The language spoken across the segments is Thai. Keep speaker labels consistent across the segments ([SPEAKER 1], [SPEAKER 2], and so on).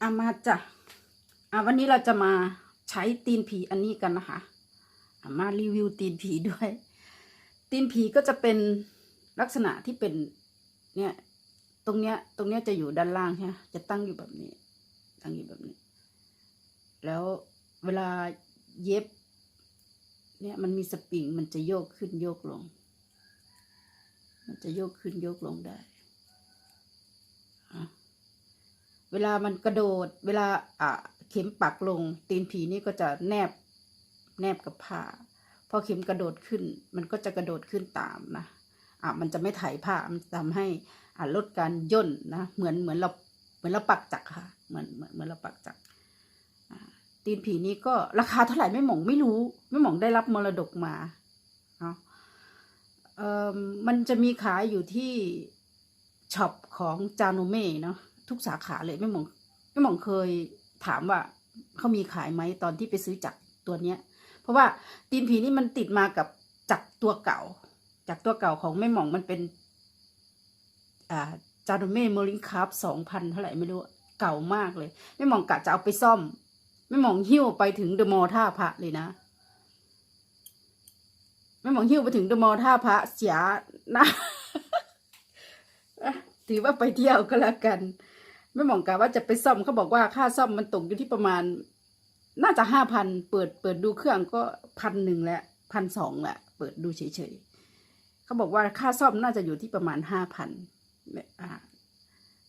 [SPEAKER 1] เอามาจ้ะอะวันนี้เราจะมาใช้ตีนผีอันนี้กันนะคะอะมารีวิวตีนผีด้วย ตีนผีก็จะเป็นลักษณะที่เป็นเนี่ยตรงเนี้ย ตรงเนี้ยจะอยู่ด้านล่างใช่ไหมจะตั้งอยู่แบบนี้ ตั้งอยู่แบบนี้ แล้วเวลาเย็บ เนี่ยมันมีสปริงมันจะโยกขึ้นโยกลง มันจะโยกขึ้นโยกลงได้อะ เวลามันกระโดด เวลาอะเข็มปักลง ตีนผีนี่ก็จะแนบแนบกับผ้า พอเข็มกระโดดขึ้น มันก็จะกระโดดขึ้นตามนะอะมันจะไม่ไถผ้ามันทำให้อะลดการย่นนะเหมือนเหมือนเราเหมือนเราปักจักรค่ะ เหมือนเหมือนเหมือนเราปักจักรตีนผีนี้ก็ราคาเท่าไหร่ไม่หมองไม่รู้ ไม่หมองได้รับมรดกมาเนาะเอ่อมันจะมีขายอยู่ที่ช็อปของจาโนเม่เนาะ ทุกสาขาเลยไม่หมองไม่หมองเคยถามว่าเขามีขายไหมตอนที่ไปซื้อจักตัวเนี้ย เพราะว่าตีนผีนี่มันติดมากับจักรตัวเก่า จากตัวเก่าของแม่หมองมันเป็น อ่าจาโนเม่โมลิงคาร์บสองพันเท่าไหร่ไม่รู้เก่ามากเลยแม่หมองกะจะเอาไปซ่อมแม่หมองหิ้วไปถึงเดอะมอท่าพระเลยนะแม่หมองหิ้วไปถึงเดอะมอท่าพระเสียนะถือว่าไปเที่ยวก็แล้วกัน แม่หมองกะว่าจะไปซ่อมเขาบอกว่าค่าซ่อมมันตกอยู่ที่ประมาณ น่าจะห้าพันเปิดเปิดดูเครื่องก็พันหนึ่งแล้วพันสองแหละเปิดดูเฉยๆเขาบอกว่าค่าซ่อมน่าจะอยู่ที่ประมาณห้าพัน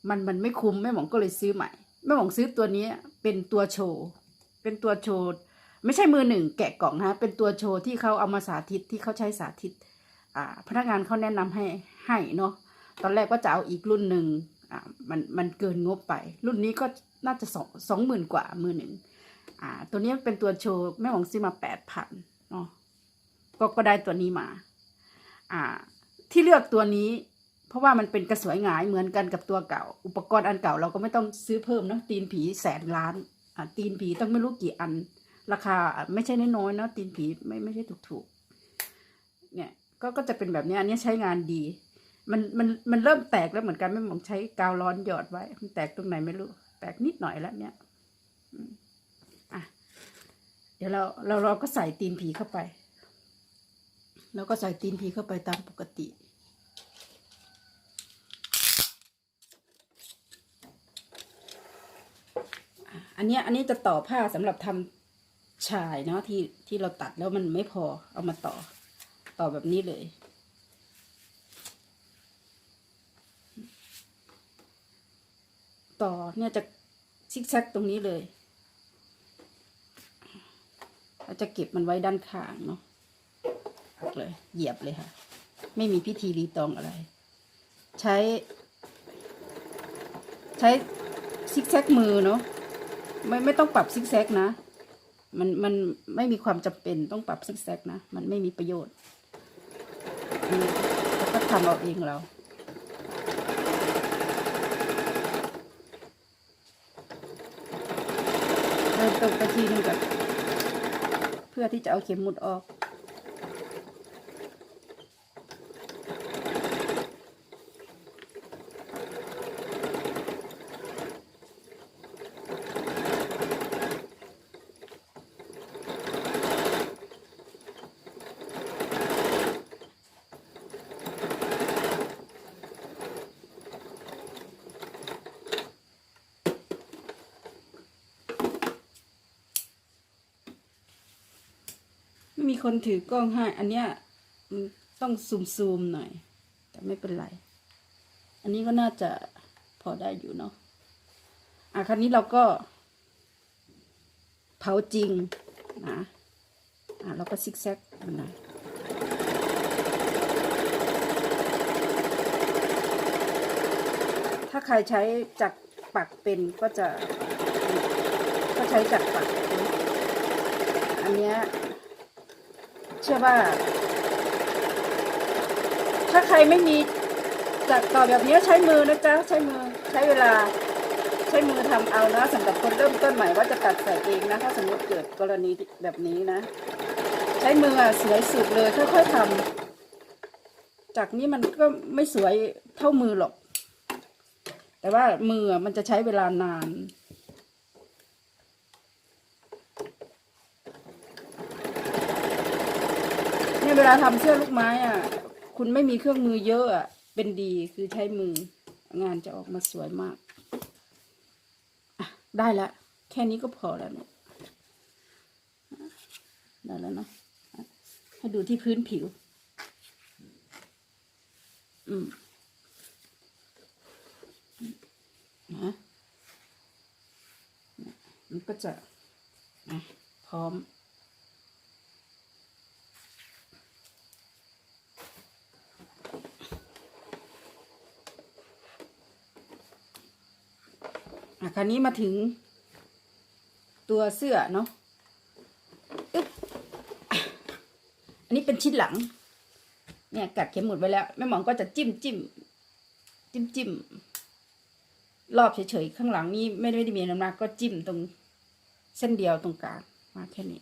[SPEAKER 1] มันมันไม่คุ้มแม่หมองก็เลยซื้อใหม่แม่หมองซื้อตัวนี้เป็นตัวโชว์เป็นตัวโชว์ไม่ใช่มือหนึ่งแกะกล่องนะเป็นตัวโชว์ที่เขาเอามาสาธิตที่เขาใช้สาธิตพนักงานเขาแนะนำให้ให้เนาะตอนแรกว่าจะเอาอีกรุ่นหนึ่ง อ่ามันมันเกินงบไป รุ่นนี้ก็น่าจะสองสองหมื่นกว่ามือหนึ่งอ่า ตัวนี้เป็นตัวโชว์แม่หมองซื้อมาแปดพันเนาะก็ก็ได้ตัวนี้มา อ่า ที่เลือกตัวนี้ เพราะว่ามันเป็นกระสวยหงายเหมือนกันกับตัวเก่า อุปกรณ์อันเก่าเราก็ไม่ต้องซื้อเพิ่มนะตีนผีแสนล้านอ่าตีนผีต้องไม่รู้กี่อัน ราคาไม่ใช่น้อยๆนะตีนผีไม่ไม่ใช่ถูกๆเนี่ยก็ก็จะเป็นแบบนี้อันนี้ใช้งานดี มันมันมันเริ่มแตกแล้วเหมือนกันไม่หมองใช้กาวร้อนหยอดไว้ มันแตกตรงไหนไม่รู้ แตกนิดหน่อยแล้วเนี่ยอะเดี๋ยวเราเราเราก็ใส่ตีนผีเข้าไปแล้วก็ใส่ตีนผีเข้าไปตามปกติอันเนี้ยอันนี้จะต่อผ้าสำหรับทำชายเนาะที่ที่เราตัดแล้วมันไม่พอเอามาต่อ ต่อแบบนี้เลย ต่อเนี่ยจะซิกแซกตรงนี้เลยเราจะเก็บมันไว้ด้านข้างเนาะเลยเหยียบเลยค่ะ ไม่มีพิธีรีตองอะไร ใช้ ใช้ซิกแซกมือเนาะไม่ไม่ต้องปรับซิกแซกนะ มันมันไม่มีความจำเป็นต้องปรับซิกแซกนะ มันไม่มีประโยชน์ก็ทำเอาเองเรา เติมต้นไปทีนึงก่อนเพื่อที่จะเอาเข็มหมุดออก คนถือกล้องให้ อันเนี้ยมันต้องซูมๆหน่อย แต่ไม่เป็นไร อันนี้ก็น่าจะพอได้อยู่เนาะอะคราวนี้เราก็ เผาจริงนะอะเราก็ซิกแซกมันหน่อยถ้าใครใช้จักรปักเป็นก็จะ ก็ใช้จักรปักนอันเนี้ย เชื่อว่า ถ้าใครไม่มีจักต่อแบบนี้ใช้มือนะจ๊ะใช้มือใช้เวลา ใช้มือทำเอานะสำหรับคนเริ่มต้นใหม่ว่าจะตัดใส่เองนะ ถ้าสมมติเกิดกรณีแบบนี้นะ ใช้มืออะสวยสุดเลยค่อยๆทำจากนี้มันก็ไม่สวยเท่ามือหรอก แต่ว่ามือมันจะใช้เวลานาน เวลาทำเสื้อลูกไม้อะ คุณไม่มีเครื่องมือเยอะอะ เป็นดีคือใช้มือ งานจะออกมาสวยมากอะได้ละ แค่นี้ก็พอแล้วเนี่ยได้แล้วเนาะให้ดูที่พื้นผิว อืมนะมันก็จะอะพร้อม อะคราวนี้มาถึงตัวเสื้อเนาะอุ๊บอันนี้เป็นชิ้นหลัง เนี่ยกัดเข็มหมุดไว้แล้วแม่หมองก็จะจิ้มจิ้มจิ้มจิ้มรอบเฉยๆข้างหลังนี่ไม่ได้มีน้ำหนักก็จิ้มตรงเส้นเดียวตรงกลางมาแค่นี้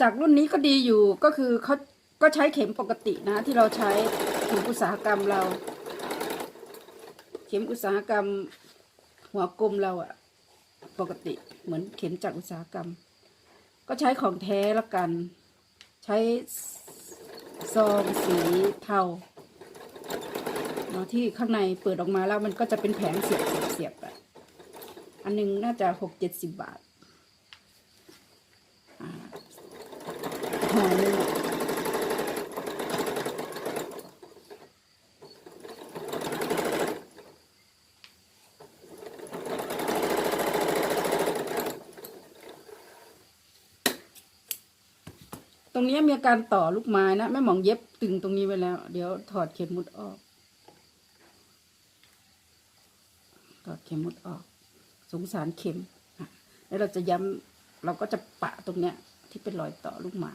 [SPEAKER 1] จากรุ่นนี้ก็ดีอยู่ก็คือเขาก็ใช้เข็มปกตินะ ที่เราใช้เข็มอุตสาหกรรมเรา เข็มอุตสาหกรรม หัวกลมเราอะปกติเหมือนเข็มจากอุตสาหกรรม ก็ใช้ของแท้ละกัน ใช้ซองสีเทาเนาะที่ข้างในเปิดออกมาแล้วมันก็จะเป็นแผงเสียบเสียบอะอันหนึงน่าจะหกเจ็ดสิบบาท หอหนึงอะตรงนี้มีการต่อลูกไม้นะแม่หมองเย็บตึงตรงนี้ไว้แล้ว เดี๋ยวถอดเข็มมุดออก ถอดเข็มมุดออก สงสารเข็มแล้วเราจะย้ำเราก็จะปะตรงเนี้ยที่เป็นรอยต่อลูกไม้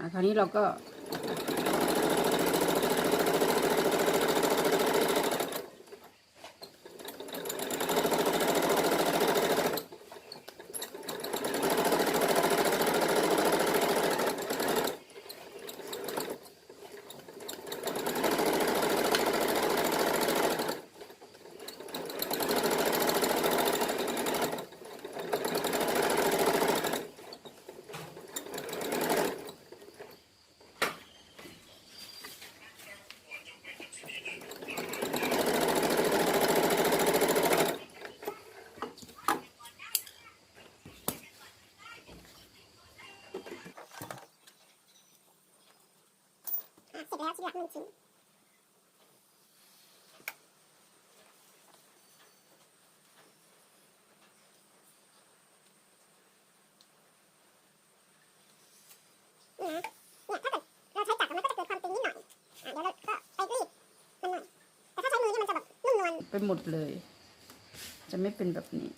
[SPEAKER 1] คราวนี้เราก็
[SPEAKER 2] แล้วชิ้นหลักหนึ่งชิ้นนี่นะเนี่ยถ้าเกิด เราใช้จักรมันก็จะเกิดความตึงนิดหน่อยอะเดี๋ยวเราก็ไปรีดมันหน่อยแต่ถ้าใช้มือเนี่ยมันจะแบบนุ่มนวล
[SPEAKER 1] ไปหมดเลย จะไม่เป็นแบบนี้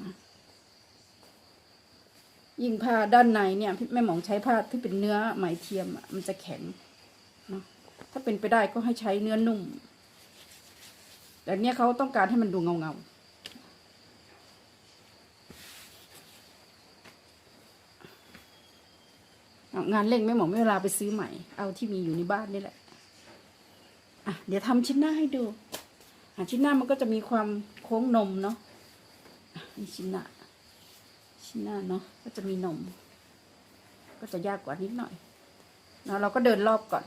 [SPEAKER 1] นะ ยิ่งผ้าด้านในเนี่ยพี่แม่หมองใช้ผ้าที่เป็นเนื้อไหมเทียมมันจะแข็งเนาะถ้าเป็นไปได้ก็ให้ใช้เนื้อนุ่ม แต่เนี้ยเขาต้องการให้มันดูเงาเงาเอางานเร่งแม่หมองไม่เวลาไปซื้อใหม่ เอาที่มีอยู่ในบ้านนี่แหละ อะ เดี๋ยวทำชิ้นหน้าให้ดู อะชิ้นหน้ามันก็จะมีความโค้งนมเนาะอะนี่ชิ้นหน้า ชิ้นหน้าเนาะก็จะมีนม ก็จะยากกว่านิดหน่อยนะเราก็เดินรอบก่อน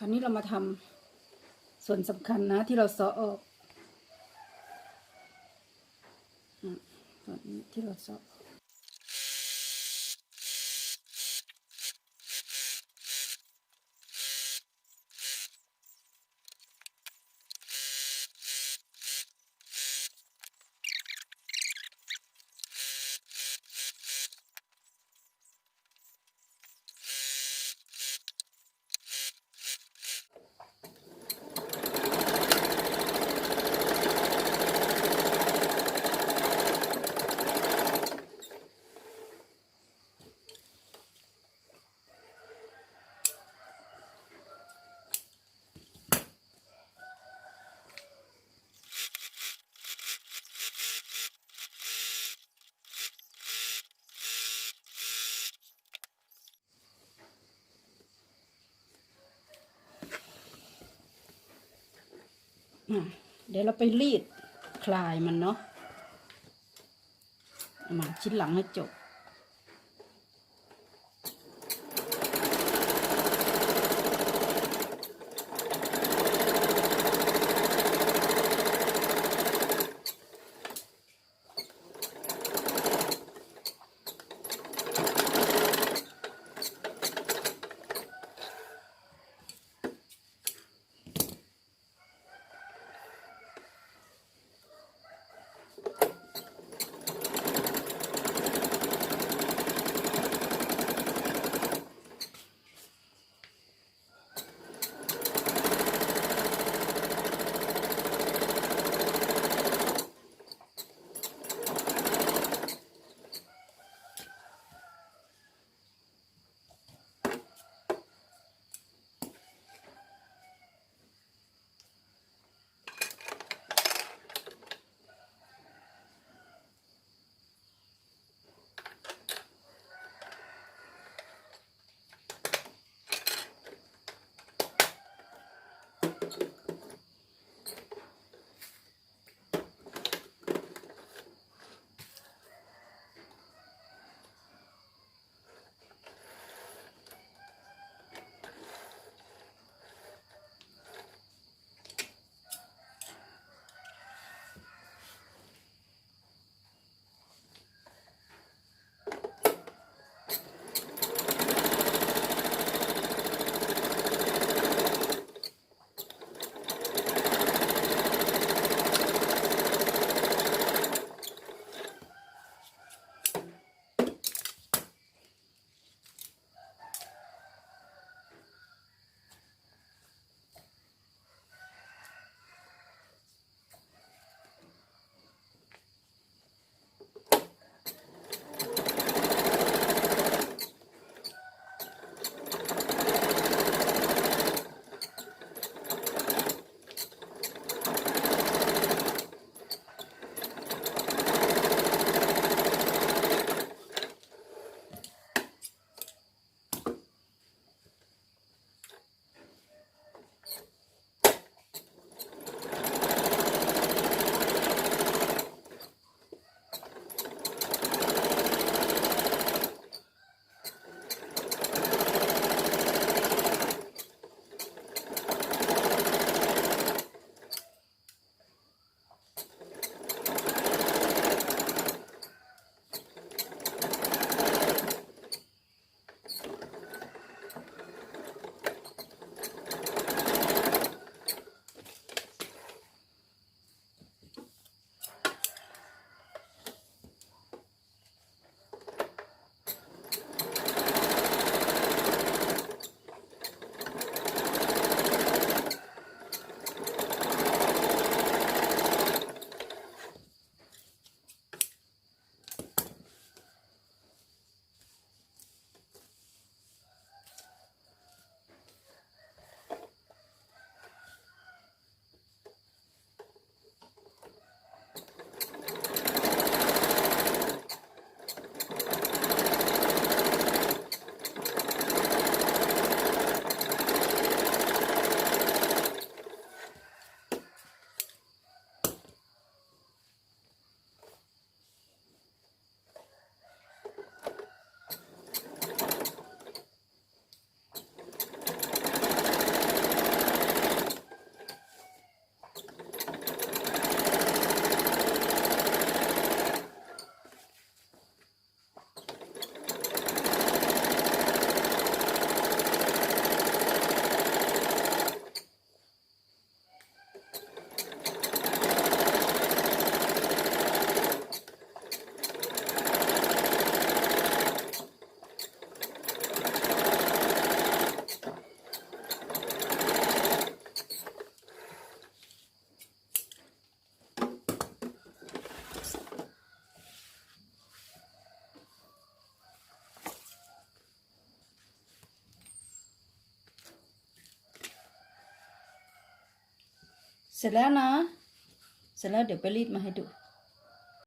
[SPEAKER 1] คราวนี้เรามาทำส่วนสำคัญนะที่เราซ้อออกอะ ส่วน เดี๋ยวเราไปรีดคลายมันเนาะมาชิ้นหลังให้จบ เสร็จแล้วนะ เสร็จแล้วเดี๋ยวไปรีดมาให้ดู